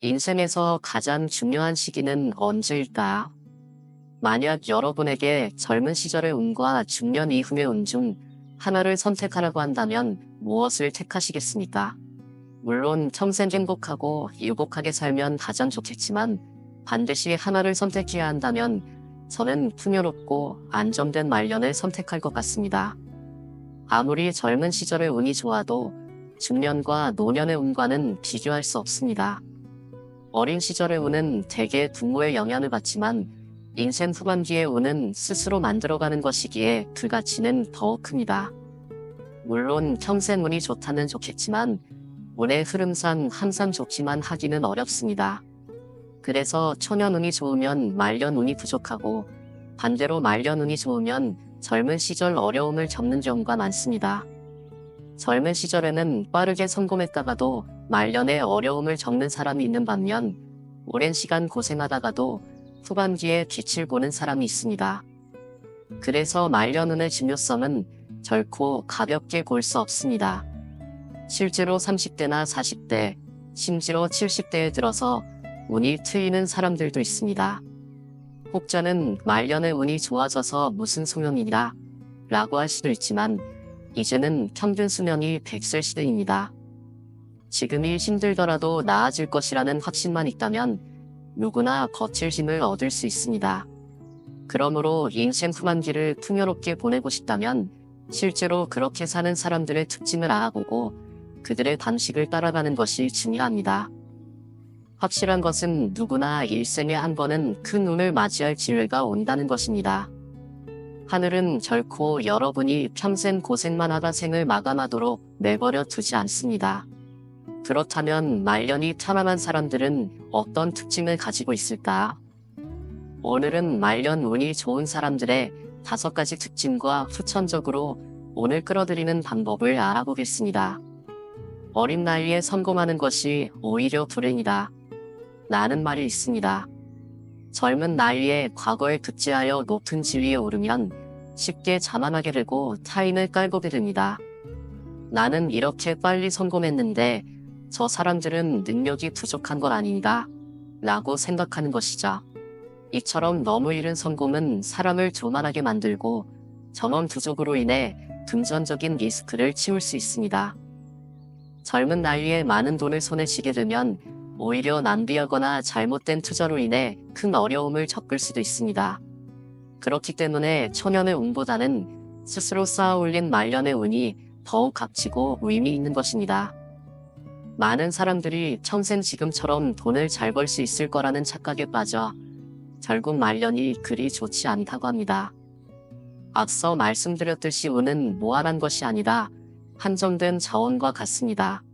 인생에서 가장 중요한 시기는 언제일까? 만약 여러분에게 젊은 시절의 운과 중년 이후의 운 중 하나를 선택하라고 한다면 무엇을 택하시겠습니까? 물론 평생 행복하고 유복하게 살면 가장 좋겠지만 반드시 하나를 선택해야 한다면 저는 풍요롭고 안정된 말년을 선택할 것 같습니다. 아무리 젊은 시절의 운이 좋아도 중년과 노년의 운과는 비교할 수 없습니다. 어린 시절의 운은 대개 부모의 영향을 받지만 인생 후반기의 운은 스스로 만들어가는 것이기에 그 가치는 더욱 큽니다. 물론 평생 운이 좋다는 좋겠지만 운의 흐름상 항상 좋기만 하기는 어렵습니다. 그래서 초년 운이 좋으면 말년 운이 부족하고 반대로 말년 운이 좋으면 젊은 시절 어려움을 겪는 경우가 많습니다. 젊은 시절에는 빠르게 성공했다가도 말년에 어려움을 겪는 사람이 있는 반면 오랜 시간 고생하다가도 후반기에 빛을 보는 사람이 있습니다. 그래서 말년운의 중요성은 결코 가볍게 볼 수 없습니다. 실제로 30대나 40대, 심지어 70대에 들어서 운이 트이는 사람들도 있습니다. 혹자는 말년의 운이 좋아져서 무슨 소용이냐 라고 할 수도 있지만 이제는 평균 수명이 100세 시대입니다. 지금이 힘들더라도 나아질 것이라는 확신만 있다면 누구나 거칠 힘을 얻을 수 있습니다. 그러므로 인생 후반기를 풍요롭게 보내고 싶다면 실제로 그렇게 사는 사람들의 특징을 알아보고 그들의 방식을 따라가는 것이 중요합니다. 확실한 것은 누구나 일생에 한 번은 큰 운을 맞이할 기회가 온다는 것입니다. 하늘은 결코 여러분이 평생 고생만 하다 생을 마감하도록 내버려 두지 않습니다. 그렇다면 말년이 편안한 사람들은 어떤 특징을 가지고 있을까? 오늘은 말년 운이 좋은 사람들의 다섯 가지 특징과 후천적으로 운을 끌어들이는 방법을 알아보겠습니다. 어린 나이에 성공하는 것이 오히려 불행이다. 라는 말이 있습니다. 젊은 나이에 과거에 급제하여 높은 지위에 오르면 쉽게 자만하게 되고 타인을 깔보게 됩니다. 나는 이렇게 빨리 성공했는데 저 사람들은 능력이 부족한 것 아닌가? 라고 생각하는 것이죠. 이처럼 너무 이른 성공은 사람을 교만하게 만들고 경험 부족으로 인해 금전적인 리스크를 치울 수 있습니다. 젊은 나이에 많은 돈을 손에 쥐게 되면 오히려 낭비하거나 잘못된 투자로 인해 큰 어려움을 겪을 수도 있습니다. 그렇기 때문에 초년의 운보다는 스스로 쌓아 올린 말년의 운이 더욱 값지고 의미 있는 것입니다. 많은 사람들이 평생 지금처럼 돈을 잘 벌 수 있을 거라는 착각에 빠져 결국 말년이 그리 좋지 않다고 합니다. 앞서 말씀드렸듯이 운은 무한한 것이 아니라 한정된 자원과 같습니다.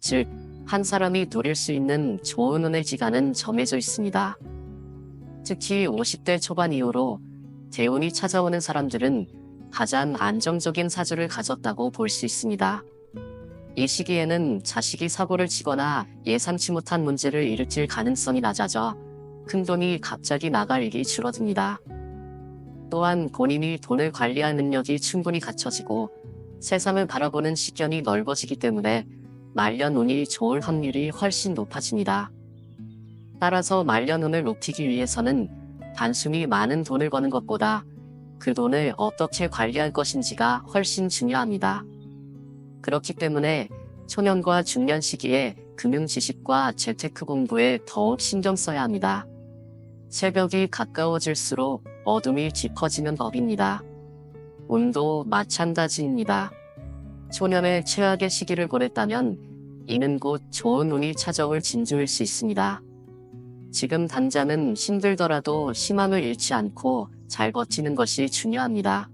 즉, 한 사람이 누릴 수 있는 좋은 운의 기간은 정해져 있습니다. 특히 50대 초반 이후로 대운이 찾아오는 사람들은 가장 안정적인 사주를 가졌다고 볼 수 있습니다. 이 시기에는 자식이 사고를 치거나 예상치 못한 문제를 일으킬 가능성이 낮아져 큰 돈이 갑자기 나갈 일이 줄어듭니다. 또한 본인이 돈을 관리할 능력이 충분히 갖춰지고 세상을 바라보는 시견이 넓어지기 때문에 말년 운이 좋을 확률이 훨씬 높아집니다. 따라서 말년 운을 높이기 위해서는 단순히 많은 돈을 버는 것보다 그 돈을 어떻게 관리할 것인지가 훨씬 중요합니다. 그렇기 때문에 초년과 중년 시기에 금융 지식과 재테크 공부에 더욱 신경 써야 합니다. 새벽이 가까워질수록 어둠이 짙어지는 법입니다. 운도 마찬가지입니다. 초년에 최악의 시기를 보냈다면 이는 곧 좋은 운이 찾아올 진주일 수 있습니다. 지금 당장은 힘들더라도 희망을 잃지 않고 잘 버티는 것이 중요합니다.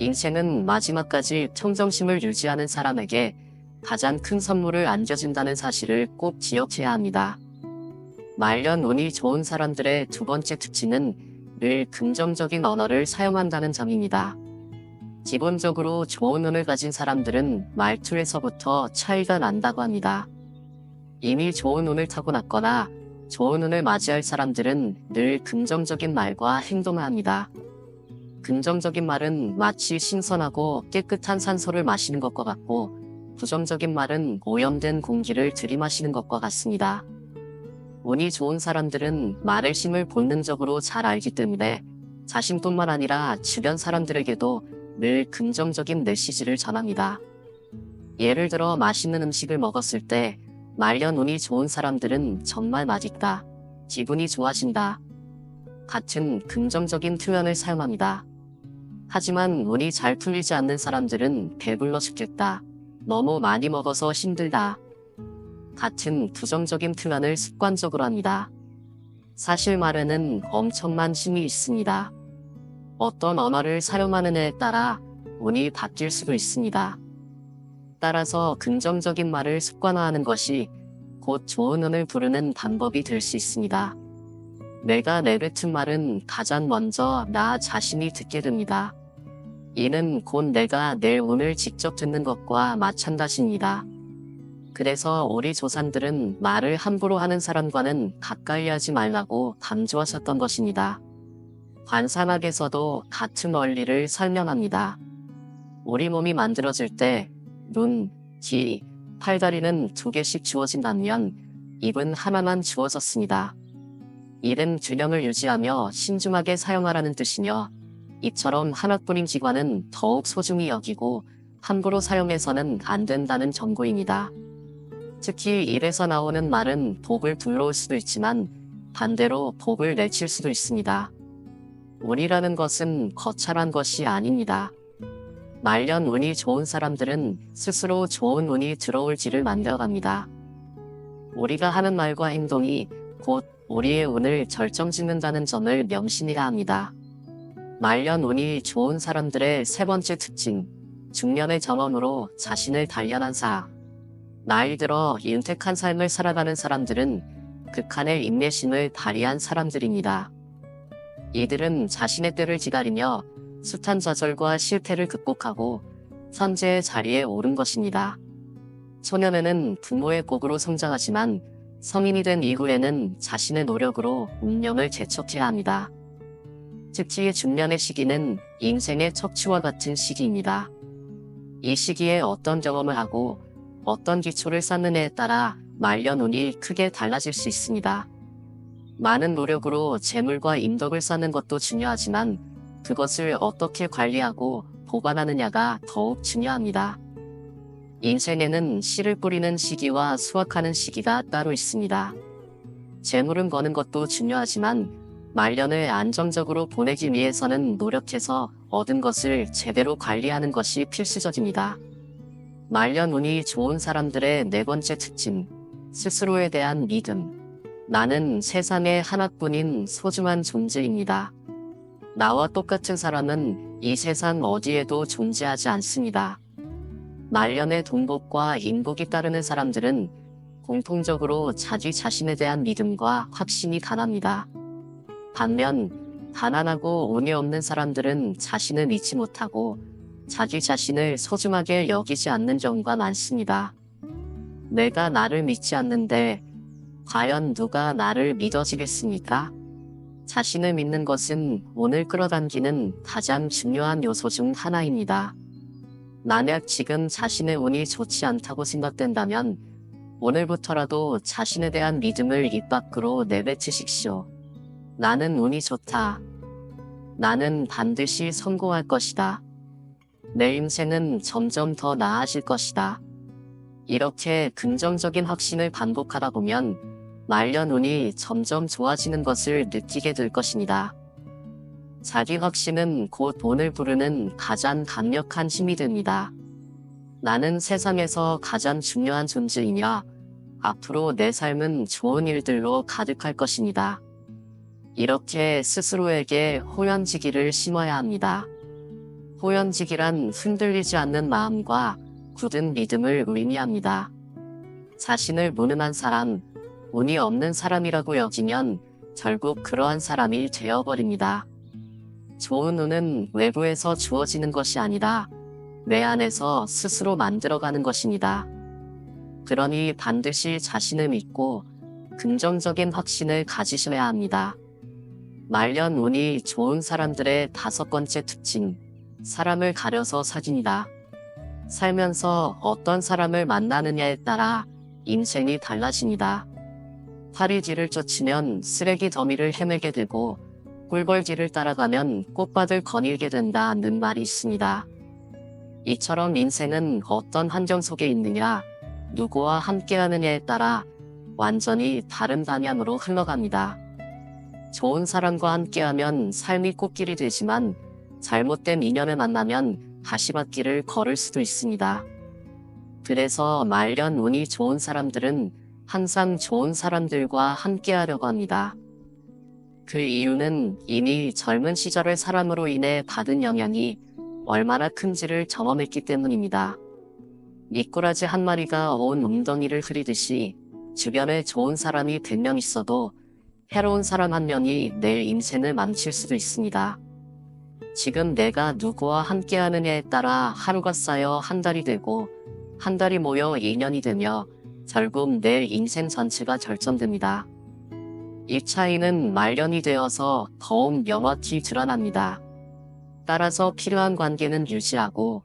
인생은 마지막까지 평정심을 유지하는 사람에게 가장 큰 선물을 안겨준다는 사실을 꼭 기억해야 합니다. 말년 운이 좋은 사람들의 두 번째 특징은 늘 긍정적인 언어를 사용한다는 점입니다. 기본적으로 좋은 운을 가진 사람들은 말투에서부터 차이가 난다고 합니다. 이미 좋은 운을 타고났거나 좋은 운을 맞이할 사람들은 늘 긍정적인 말과 행동을 합니다. 긍정적인 말은 마치 신선하고 깨끗한 산소를 마시는 것과 같고 부정적인 말은 오염된 공기를 들이마시는 것과 같습니다. 운이 좋은 사람들은 말의 힘을 본능적으로 잘 알기 때문에 자신뿐만 아니라 주변 사람들에게도 늘 긍정적인 메시지를 전합니다. 예를 들어 맛있는 음식을 먹었을 때 말년 운이 좋은 사람들은 정말 맛있다. 기분이 좋아진다. 같은 긍정적인 표현을 사용합니다. 하지만 운이 잘 풀리지 않는 사람들은 배불러 죽겠다. 너무 많이 먹어서 힘들다. 같은 부정적인 표현을 습관적으로 합니다. 사실 말에는 엄청난 힘이 있습니다. 어떤 언어를 사용하느냐에 따라 운이 바뀔 수도 있습니다. 따라서 긍정적인 말을 습관화하는 것이 곧 좋은 운을 부르는 방법이 될 수 있습니다. 내가 내뱉은 말은 가장 먼저 나 자신이 듣게 됩니다. 이는 곧 내가 내 운을 직접 듣는 것과 마찬가지입니다. 그래서 우리 조상들은 말을 함부로 하는 사람과는 가까이 하지 말라고 강조하셨던 것입니다. 관상학에서도 같은 원리를 설명합니다. 우리 몸이 만들어질 때 눈, 귀, 팔다리는 두 개씩 주어진다면 입은 하나만 주어졌습니다. 이는 균형을 유지하며 신중하게 사용하라는 뜻이며 이처럼 하나뿐인 기관은 더욱 소중히 여기고 함부로 사용해서는 안 된다는 정보입니다. 특히 입에서 나오는 말은 복을 불러올 수도 있지만 반대로 복을 내칠 수도 있습니다. 운이라는 것은 거창한 것이 아닙니다. 말년 운이 좋은 사람들은 스스로 좋은 운이 들어올 지를 만들어갑니다. 우리가 하는 말과 행동이 곧 우리의 운을 결정짓는다는 점을 명심해야 합니다. 말년 운이 좋은 사람들의 세 번째 특징, 중년의 경험으로 자신을 단련한 사. 나이 들어 윤택한 삶을 살아가는 사람들은 극한의 인내심을 발휘한 사람들입니다. 이들은 자신의 때를 기다리며 숱한 좌절과 실패를 극복하고 선제의 자리에 오른 것입니다. 소년에는 부모의 복으로 성장하지만 성인이 된 이후에는 자신의 노력으로 운명을 재촉해야 합니다. 특히 중년의 시기는 인생의 척추와 같은 시기입니다. 이 시기에 어떤 경험을 하고 어떤 기초를 쌓느냐에 따라 말년 운이 크게 달라질 수 있습니다. 많은 노력으로 재물과 인덕을 쌓는 것도 중요하지만 그것을 어떻게 관리하고 보관하느냐가 더욱 중요합니다. 인생에는 씨를 뿌리는 시기와 수확하는 시기가 따로 있습니다. 재물은 거는 것도 중요하지만 말년을 안정적으로 보내기 위해서는 노력해서 얻은 것을 제대로 관리하는 것이 필수적입니다. 말년 운이 좋은 사람들의 네 번째 특징, 스스로에 대한 믿음. 나는 세상에 하나뿐인 소중한 존재입니다. 나와 똑같은 사람은 이 세상 어디에도 존재하지 않습니다. 말년의 동복과 인복이 따르는 사람들은 공통적으로 자기 자신에 대한 믿음과 확신이 강합니다. 반면 가난하고 운이 없는 사람들은 자신을 믿지 못하고 자기 자신을 소중하게 여기지 않는 경우가 많습니다. 내가 나를 믿지 않는데 과연 누가 나를 믿어지겠습니까? 자신을 믿는 것은 운을 끌어당기는 가장 중요한 요소 중 하나입니다. 만약 지금 자신의 운이 좋지 않다고 생각된다면 오늘부터라도 자신에 대한 믿음을 입 밖으로 내뱉으십시오. 나는 운이 좋다. 나는 반드시 성공할 것이다. 내 인생은 점점 더 나아질 것이다. 이렇게 긍정적인 확신을 반복하다 보면 말년 운이 점점 좋아지는 것을 느끼게 될 것입니다. 자기 확신은 곧 돈을 부르는 가장 강력한 힘이 됩니다. 나는 세상에서 가장 중요한 존재이냐? 앞으로 내 삶은 좋은 일들로 가득할 것입니다. 이렇게 스스로에게 호연지기를 심어야 합니다. 호연지기란 흔들리지 않는 마음과 굳은 믿음을 의미합니다. 자신을 무능한 사람, 운이 없는 사람이라고 여기면 결국 그러한 사람이 되어버립니다. 좋은 운은 외부에서 주어지는 것이 아니라 내 안에서 스스로 만들어가는 것입니다. 그러니 반드시 자신을 믿고 긍정적인 확신을 가지셔야 합니다. 말년 운이 좋은 사람들의 다섯 번째 특징, 사람을 가려서 사귀니다. 살면서 어떤 사람을 만나느냐에 따라 인생이 달라집니다. 파리지를 쫓으면 쓰레기 더미를 헤매게 되고 꿀벌지를 따라가면 꽃밭을 거닐게 된다는 말이 있습니다. 이처럼 인생은 어떤 환경 속에 있느냐, 누구와 함께하느냐에 따라 완전히 다른 방향으로 흘러갑니다. 좋은 사람과 함께하면 삶이 꽃길이 되지만 잘못된 인연을 만나면 가시밭길을 걸을 수도 있습니다. 그래서 말년 운이 좋은 사람들은 항상 좋은 사람들과 함께하려고 합니다. 그 이유는 이미 젊은 시절의 사람으로 인해 받은 영향이 얼마나 큰지를 경험했기 때문입니다. 미꾸라지 한 마리가 온 웅덩이를 흐리듯이 주변에 좋은 사람이 100명 있어도 해로운 사람 한 명이 내 인생을 망칠 수도 있습니다. 지금 내가 누구와 함께하느냐에 따라 하루가 쌓여 한 달이 되고 한 달이 모여 2년이 되며 결국 내 인생 전체가 결정됩니다. 이 차이는 말년이 되어서 더욱 명확히 드러납니다. 따라서 필요한 관계는 유지하고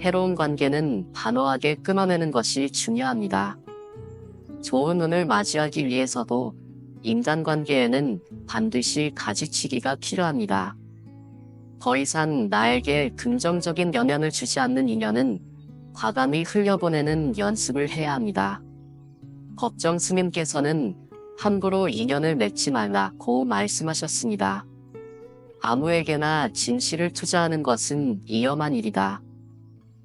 해로운 관계는 단호하게 끊어내는 것이 중요합니다. 좋은 운을 맞이하기 위해서도 인간관계에는 반드시 가지치기가 필요합니다. 더 이상 나에게 긍정적인 영향을 주지 않는 인연은 과감히 흘려보내는 연습을 해야 합니다. 법정 스님께서는 함부로 인연을 맺지 말라고 말씀하셨습니다. 아무에게나 진실을 투자하는 것은 위험한 일이다.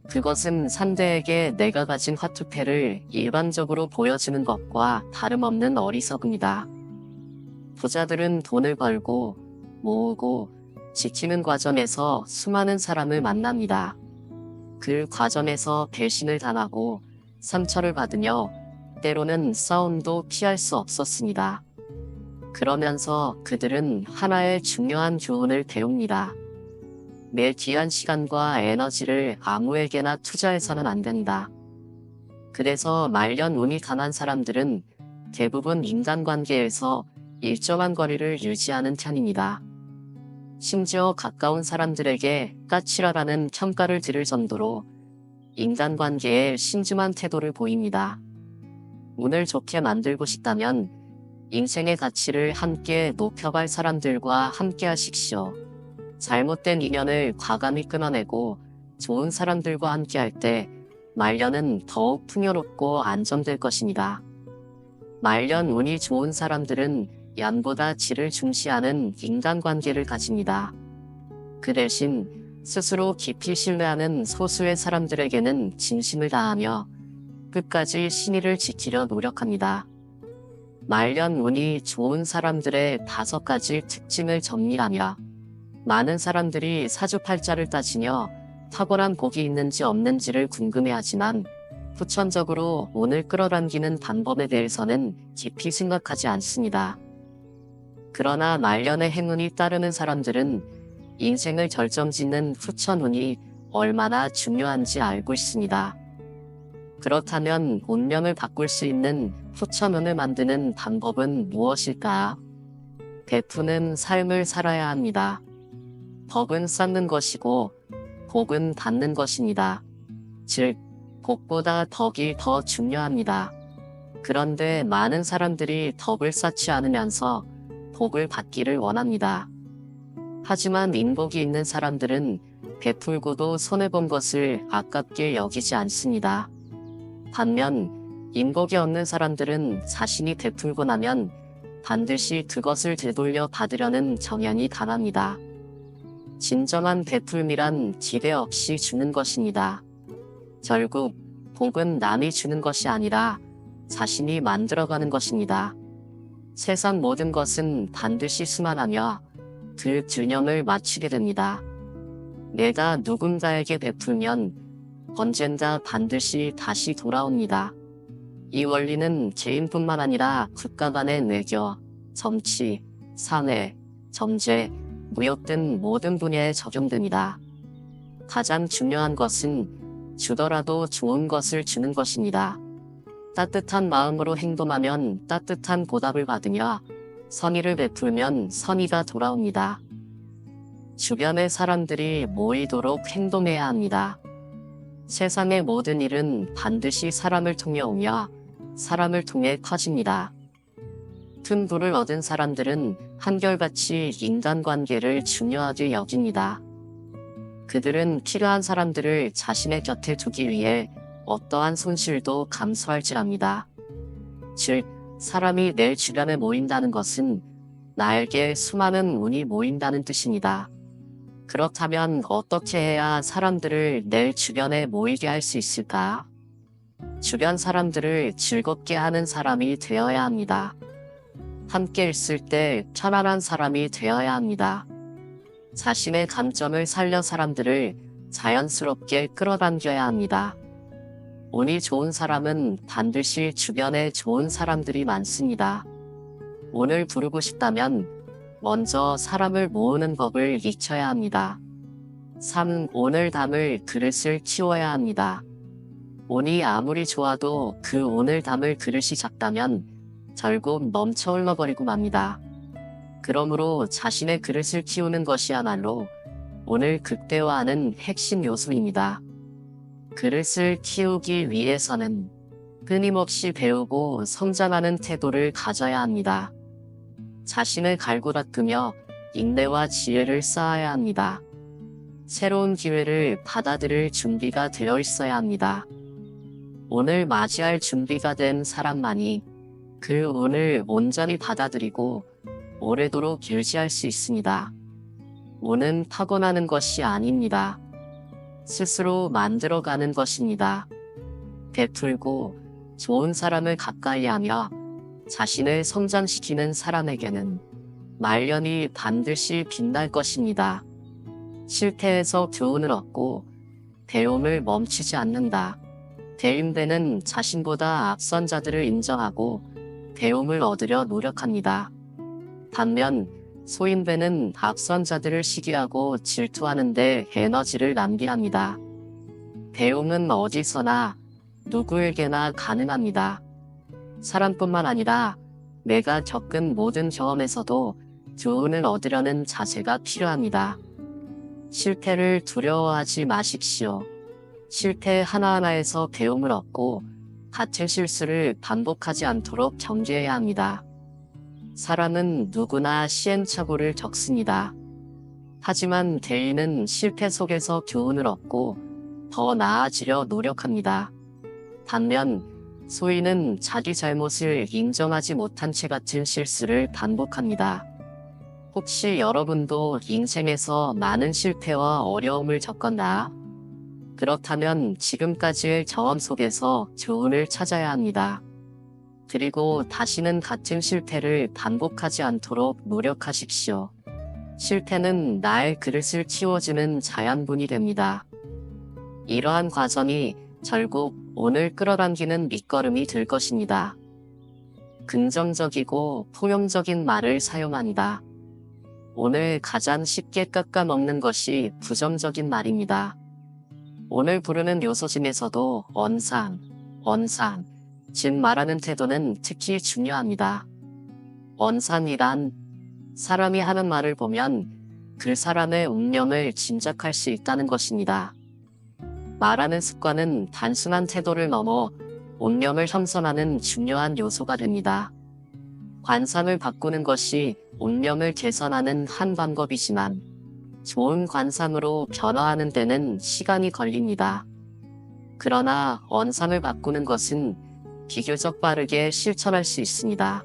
그것은 상대에게 내가 가진 화투패를 일반적으로 보여주는 것과 다름없는 어리석음이다. 부자들은 돈을 벌고 모으고 지키는 과정에서 수많은 사람을 만납니다. 그 과정에서 배신을 당하고 상처를 받으며 때로는 싸움도 피할 수 없었습니다. 그러면서 그들은 하나의 중요한 교훈을 배웁니다. 내 귀한 시간과 에너지를 아무에게나 투자해서는 안 된다. 그래서 말년 운이 강한 사람들은 대부분 인간관계에서 일정한 거리를 유지하는 편입니다. 심지어 가까운 사람들에게 까칠하다는 평가를 들을 정도로 인간관계에 신중한 태도를 보입니다. 운을 좋게 만들고 싶다면 인생의 가치를 함께 높여갈 사람들과 함께 하십시오. 잘못된 인연을 과감히 끊어내고 좋은 사람들과 함께 할 때 말년은 더욱 풍요롭고 안정될 것입니다. 말년 운이 좋은 사람들은 양보다 질을 중시하는 인간관계를 가집니다. 그 대신 스스로 깊이 신뢰하는 소수의 사람들에게는 진심을 다하며 끝까지 신의를 지키려 노력합니다. 말년 운이 좋은 사람들의 다섯 가지 특징을 정리하며 많은 사람들이 사주팔자를 따지며 탁월한 복이 있는지 없는지를 궁금해하지만 후천적으로 운을 끌어당기는 방법에 대해서는 깊이 생각하지 않습니다. 그러나 말년의 행운이 따르는 사람들은 인생을 결정짓는 후천운이 얼마나 중요한지 알고 있습니다. 그렇다면 운명을 바꿀 수 있는 후천운을 만드는 방법은 무엇일까? 베푸는 삶을 살아야 합니다. 덕은 쌓는 것이고 복은 받는 것입니다. 즉, 복보다 덕이 더 중요합니다. 그런데 많은 사람들이 덕을 쌓지 않으면서 복을 받기를 원합니다. 하지만 인복이 있는 사람들은 베풀고도 손해본 것을 아깝게 여기지 않습니다. 반면 인복이 없는 사람들은 자신이 베풀고 나면 반드시 그것을 되돌려 받으려는 정향이 강합니다. 진정한 베풀미란 기대 없이 주는 것입니다. 결국 복은 남이 주는 것이 아니라 자신이 만들어가는 것입니다. 세상 모든 것은 반드시 수만하며 그 균형을 맞추게 됩니다. 내가 누군가에게 베풀면 언젠가 반드시 다시 돌아옵니다. 이 원리는 개인뿐만 아니라 국가 간의 외교, 정치, 사회, 경제, 무역 등 모든 분야에 적용됩니다. 가장 중요한 것은 주더라도 좋은 것을 주는 것입니다. 따뜻한 마음으로 행동하면 따뜻한 보답을 받으며 선의를 베풀면 선의가 돌아옵니다. 주변의 사람들이 모이도록 행동해야 합니다. 세상의 모든 일은 반드시 사람을 통해 오며 사람을 통해 커집니다. 큰 부를 얻은 사람들은 한결같이 인간관계를 중요하게 여깁니다. 그들은 필요한 사람들을 자신의 곁에 두기 위해 어떠한 손실도 감수할지 압니다. 즉, 사람이 내 주변에 모인다는 것은 나에게 수많은 운이 모인다는 뜻입니다. 그렇다면 어떻게 해야 사람들을 내 주변에 모이게 할 수 있을까? 주변 사람들을 즐겁게 하는 사람이 되어야 합니다. 함께 있을 때 편안한 사람이 되어야 합니다. 자신의 감점을 살려 사람들을 자연스럽게 끌어당겨야 합니다. 운이 좋은 사람은 반드시 주변에 좋은 사람들이 많습니다. 운을 부르고 싶다면 먼저 사람을 모으는 법을 익혀야 합니다. 3. 오늘 담을 그릇을 키워야 합니다. 운이 아무리 좋아도 그 오늘 담을 그릇이 작다면 결국 멈춰 흘러버리고 맙니다. 그러므로 자신의 그릇을 키우는 것이야말로 오늘 극대화하는 핵심 요소입니다. 그릇을 키우기 위해서는 끊임없이 배우고 성장하는 태도를 가져야 합니다. 자신을 갈고 닦으며 인내와 지혜를 쌓아야 합니다. 새로운 기회를 받아들일 준비가 되어 있어야 합니다. 오늘 맞이할 준비가 된 사람만이 그 운을 온전히 받아들이고 오래도록 유지할 수 있습니다. 운은 타고나는 것이 아닙니다. 스스로 만들어가는 것입니다. 베풀고 좋은 사람을 가까이 하며 자신을 성장시키는 사람에게는 말년이 반드시 빛날 것입니다. 실패에서 교훈을 얻고 배움을 멈추지 않는다. 대인배는 자신보다 앞선 자들을 인정하고 배움을 얻으려 노력합니다. 반면 소인배는 앞선 자들을 시기하고 질투하는데 에너지를 낭비합니다. 배움은 어디서나 누구에게나 가능합니다. 사람뿐만 아니라 내가 겪은 모든 경험에서도 교훈을 얻으려는 자세가 필요합니다. 실패를 두려워하지 마십시오. 실패 하나하나에서 배움을 얻고 같은 실수를 반복하지 않도록 경계해야 합니다. 사람은 누구나 시행착오를 겪습니다. 하지만 대인은 실패 속에서 교훈을 얻고 더 나아지려 노력합니다. 반면 소인은 자기 잘못을 인정하지 못한 채 같은 실수를 반복합니다. 혹시 여러분도 인생에서 많은 실패와 어려움을 겪었나? 그렇다면 지금까지의 경험 속에서 교훈을 찾아야 합니다. 그리고 다시는 같은 실패를 반복하지 않도록 노력하십시오. 실패는 나의 그릇을 키워주는 자양분이 됩니다. 이러한 과정이 결국 오늘 끌어당기는 밑거름이 될 것입니다. 긍정적이고 포용적인 말을 사용한다. 오늘 가장 쉽게 깎아먹는 것이 부정적인 말입니다. 오늘 부르는 요소 중에서도 언상, 언상, 즉 말하는 태도는 특히 중요합니다. 언산이란 사람이 하는 말을 보면 그 사람의 운명을 짐작할 수 있다는 것입니다. 말하는 습관은 단순한 태도를 넘어 운명을 형성하는 중요한 요소가 됩니다. 관상을 바꾸는 것이 운명을 개선하는 한 방법이지만 좋은 관상으로 변화하는 데는 시간이 걸립니다. 그러나 원상을 바꾸는 것은 비교적 빠르게 실천할 수 있습니다.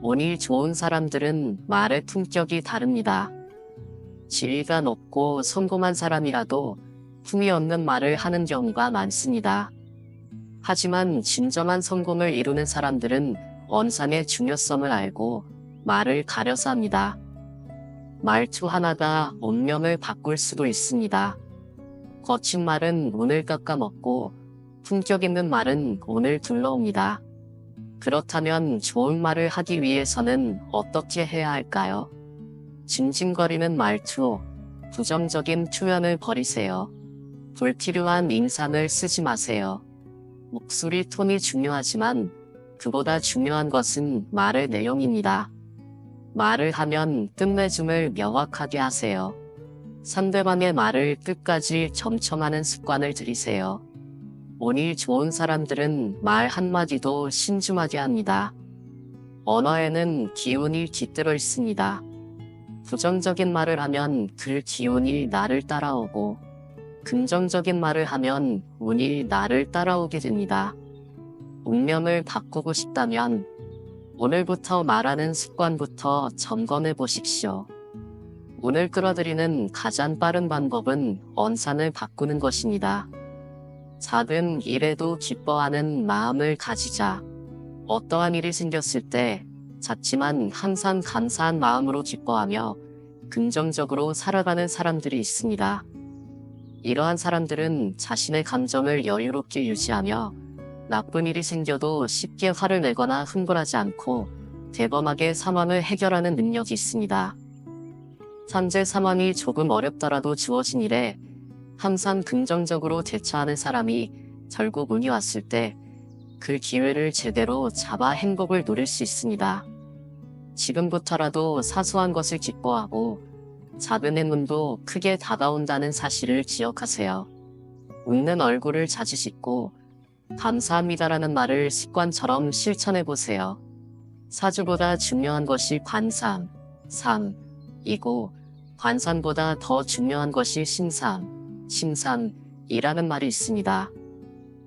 운이 좋은 사람들은 말의 품격이 다릅니다. 지위가 높고 성공한 사람이라도 품이 없는 말을 하는 경우가 많습니다. 하지만 진정한 성공을 이루는 사람들은 원상의 중요성을 알고 말을 가려서 합니다. 말투 하나가 운명을 바꿀 수도 있습니다. 거친 말은 운을 깎아먹고 품격 있는 말은 운을 둘러옵니다. 그렇다면 좋은 말을 하기 위해서는 어떻게 해야 할까요? 징징거리는 말투, 부정적인 표현을 버리세요. 불필요한 인상을 쓰지 마세요. 목소리 톤이 중요하지만 그보다 중요한 것은 말의 내용입니다. 말을 하면 끝맺음을 명확하게 하세요. 상대방의 말을 끝까지 점첨하는 습관을 들이세요. 운이 좋은 사람들은 말 한마디도 신중하게 합니다. 언어에는 기운이 깃들어 있습니다. 부정적인 말을 하면 그 기운이 나를 따라오고 긍정적인 말을 하면 운이 나를 따라오게 됩니다. 운명을 바꾸고 싶다면 오늘부터 말하는 습관부터 점검해 보십시오. 운을 끌어들이는 가장 빠른 방법은 언산을 바꾸는 것입니다. 작은 일에도 기뻐하는 마음을 가지자. 어떠한 일이 생겼을 때 작지만 항상 감사한 마음으로 기뻐하며 긍정적으로 살아가는 사람들이 있습니다. 이러한 사람들은 자신의 감정을 여유롭게 유지하며 나쁜 일이 생겨도 쉽게 화를 내거나 흥분하지 않고 대범하게 상황을 해결하는 능력이 있습니다. 현재 상황이 조금 어렵더라도 주어진 일에 항상 긍정적으로 대처하는 사람이 결국 운이 왔을 때 그 기회를 제대로 잡아 행복을 누릴 수 있습니다. 지금부터라도 사소한 것을 기뻐하고 작은 행운도 크게 다가온다는 사실을 기억하세요. 웃는 얼굴을 씻고 감사합니다라는 말을 습관처럼 실천해 보세요. 사주보다 중요한 것이 관상, 상 이고 관상보다 더 중요한 것이 신상, 심상이라는 말이 있습니다.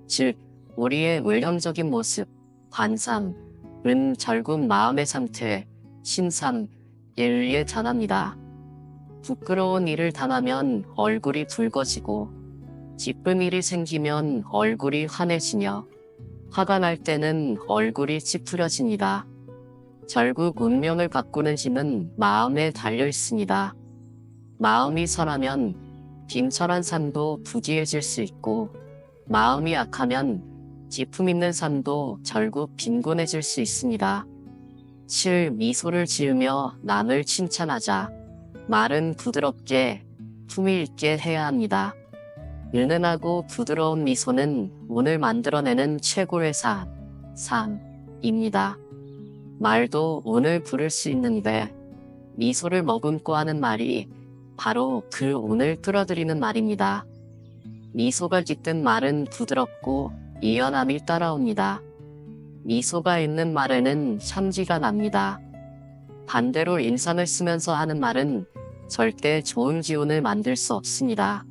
즉, 우리의 외형적인 모습, 관상은 결국 마음의 상태, 심상, 일에 전합니다. 부끄러운 일을 당하면 얼굴이 붉어지고 기쁜 일이 생기면 얼굴이 환해지며 화가 날 때는 얼굴이 찌푸려집니다. 결국 운명을 바꾸는 힘은 마음에 달려 있습니다. 마음이 선하면 빈철한 삶도 부귀해질 수 있고 마음이 약하면 기품 있는 삶도 결국 빈곤해질 수 있습니다. 실 미소를 지으며 남을 칭찬하자. 말은 부드럽게 품위 있게 해야 합니다. 은은하고 부드러운 미소는 운을 만들어내는 최고의 산, 삶입니다. 말도 운을 부를 수 있는데 미소를 머금고 하는 말이 바로 그 운을 끌어들이는 말입니다. 미소가 깃든 말은 부드럽고 이연함이 따라옵니다. 미소가 있는 말에는 참지가 납니다. 반대로 인상을 쓰면서 하는 말은 절대 좋은 기운을 만들 수 없습니다.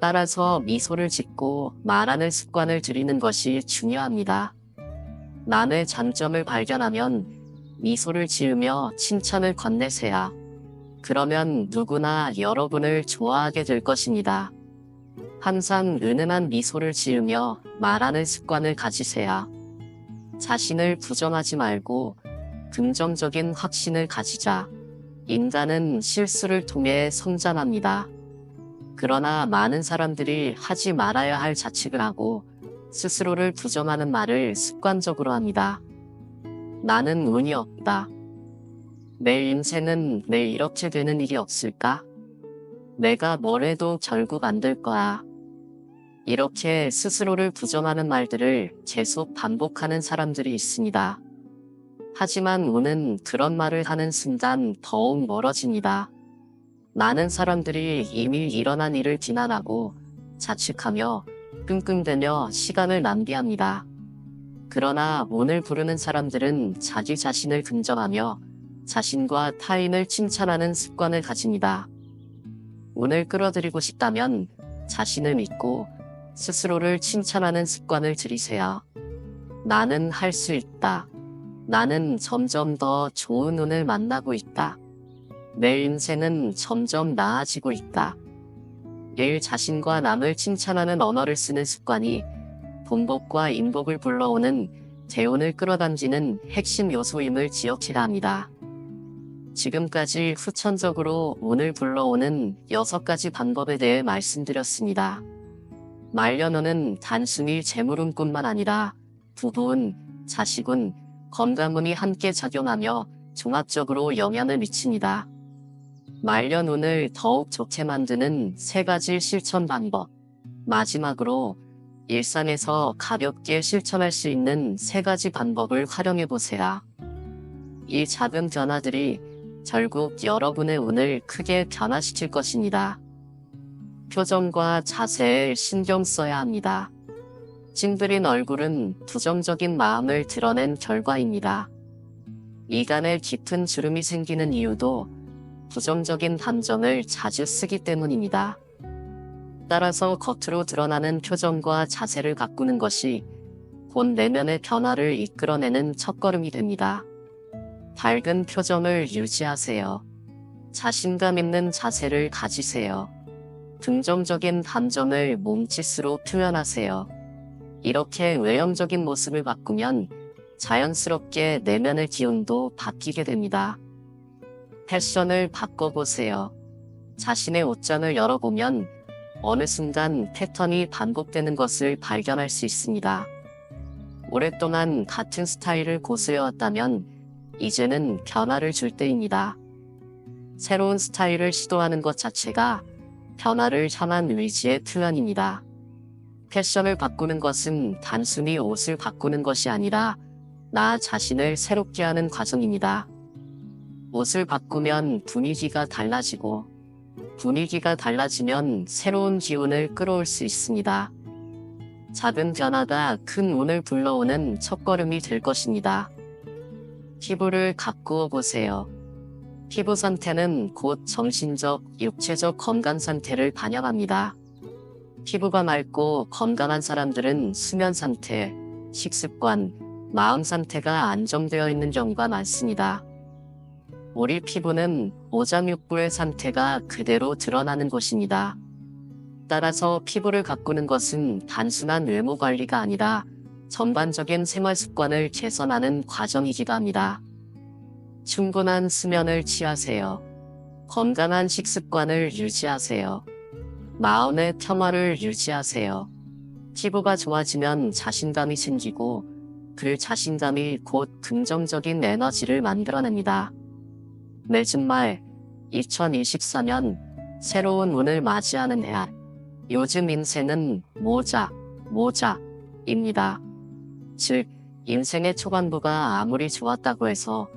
따라서 미소를 짓고 말하는 습관을 들이는 것이 중요합니다. 남의 장점을 발견하면 미소를 지으며 칭찬을 건네세요. 그러면 누구나 여러분을 좋아하게 될 것입니다. 항상 은은한 미소를 지으며 말하는 습관을 가지세요. 자신을 부정하지 말고 긍정적인 확신을 가지자. 인간은 실수를 통해 성장합니다. 그러나 많은 사람들이 하지 말아야 할 자책을 하고 스스로를 부정하는 말을 습관적으로 합니다. 나는 운이 없다. 내 인생은 내 이렇게 되는 일이 없을까? 내가 뭘 해도 결국 안 될 거야. 이렇게 스스로를 부정하는 말들을 계속 반복하는 사람들이 있습니다. 하지만 운은 그런 말을 하는 순간 더욱 멀어집니다. 많은 사람들이 이미 일어난 일을 비난하고 자책하며 끙끙대며 시간을 낭비합니다. 그러나 운을 부르는 사람들은 자기 자신을 긍정하며 자신과 타인을 칭찬하는 습관을 가집니다. 운을 끌어들이고 싶다면 자신을 믿고 스스로를 칭찬하는 습관을 들이세요. 나는 할 수 있다. 나는 점점 더 좋은 운을 만나고 있다. 내 인생은 점점 나아지고 있다. 매일 자신과 남을 칭찬하는 언어를 쓰는 습관이 본복과 인복을 불러오는 재운을 끌어당기는 핵심 요소임을 기억해야 합니다. 지금까지 후천적으로 운을 불러오는 여섯 가지 방법에 대해 말씀드렸습니다. 말년운은 단순히 재물운뿐만 아니라 부부운, 자식운, 건강운이 함께 작용하며 종합적으로 영향을 미칩니다. 말년운을 더욱 좋게 만드는 세 가지 실천 방법. 마지막으로 일상에서 가볍게 실천할 수 있는 세 가지 방법을 활용해 보세요. 이 작은 변화들이 결국 여러분의 운을 크게 변화시킬 것입니다. 표정과 자세에 신경 써야 합니다. 찡그린 얼굴은 부정적인 마음을 드러낸 결과입니다. 미간에 깊은 주름이 생기는 이유도 부정적인 감정을 자주 쓰기 때문입니다. 따라서 겉으로 드러나는 표정과 자세를 가꾸는 것이 본 내면의 변화를 이끌어내는 첫걸음이 됩니다. 밝은 표정을 유지하세요. 자신감 있는 자세를 가지세요. 긍정적인 감정을 몸짓으로 표현하세요. 이렇게 외형적인 모습을 바꾸면 자연스럽게 내면의 기운도 바뀌게 됩니다. 패션을 바꿔보세요. 자신의 옷장을 열어보면 어느 순간 패턴이 반복되는 것을 발견할 수 있습니다. 오랫동안 같은 스타일을 고수해왔다면 이제는 변화를 줄 때입니다. 새로운 스타일을 시도하는 것 자체가 변화를 향한 의지의 표현입니다. 패션을 바꾸는 것은 단순히 옷을 바꾸는 것이 아니라 나 자신을 새롭게 하는 과정입니다. 옷을 바꾸면 분위기가 달라지고 분위기가 달라지면 새로운 기운을 끌어올 수 있습니다. 작은 변화가 큰 운을 불러오는 첫걸음이 될 것입니다. 피부를 가꾸어 보세요. 피부 상태는 곧 정신적, 육체적 건강 상태를 반영합니다. 피부가 맑고 건강한 사람들은 수면 상태, 식습관, 마음 상태가 안정되어 있는 경우가 많습니다. 우리 피부는 오장육부의 상태가 그대로 드러나는 곳입니다. 따라서 피부를 가꾸는 것은 단순한 외모 관리가 아니라 전반적인 생활 습관을 개선하는 과정이기도 합니다. 충분한 수면을 취하세요. 건강한 식습관을 유지하세요. 마음의 평화를 유지하세요. 피부가 좋아지면 자신감이 생기고 그 자신감이 곧 긍정적인 에너지를 만들어냅니다. 내집 말 2024년 새로운 운을 맞이하는 해야 요즘 인생은 모자, 모자입니다. 즉, 인생의 초반부가 아무리 좋았다고 해서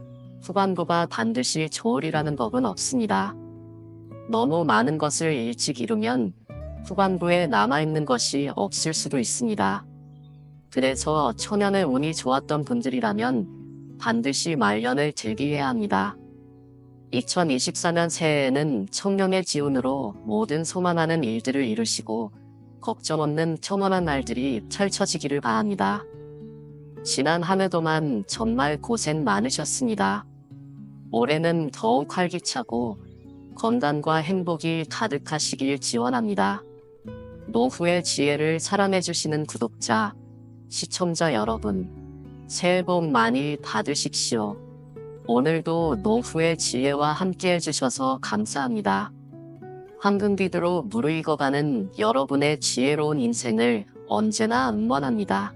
후반부가 반드시 좋으리라는 법은 없습니다. 너무 많은 것을 일찍 이루면 후반부에 남아있는 것이 없을 수도 있습니다. 그래서 초년의 운이 좋았던 분들이라면 반드시 말년을 즐기해야 합니다. 2024년 새해에는 청년의 기운으로 모든 소망하는 일들을 이루시고 걱정 없는 평온한 날들이 펼쳐지기를 바랍니다. 지난 한 해도만 정말 고생 많으셨습니다. 올해는 더욱 활기차고 건강과 행복이 가득하시길 지원합니다. 노후의 지혜를 사랑해주시는 구독자, 시청자 여러분, 새해 복 많이 받으십시오. 오늘도 노후의 지혜와 함께 해주셔서 감사합니다. 황금비드로 무르익어가는 여러분의 지혜로운 인생을 언제나 응원합니다.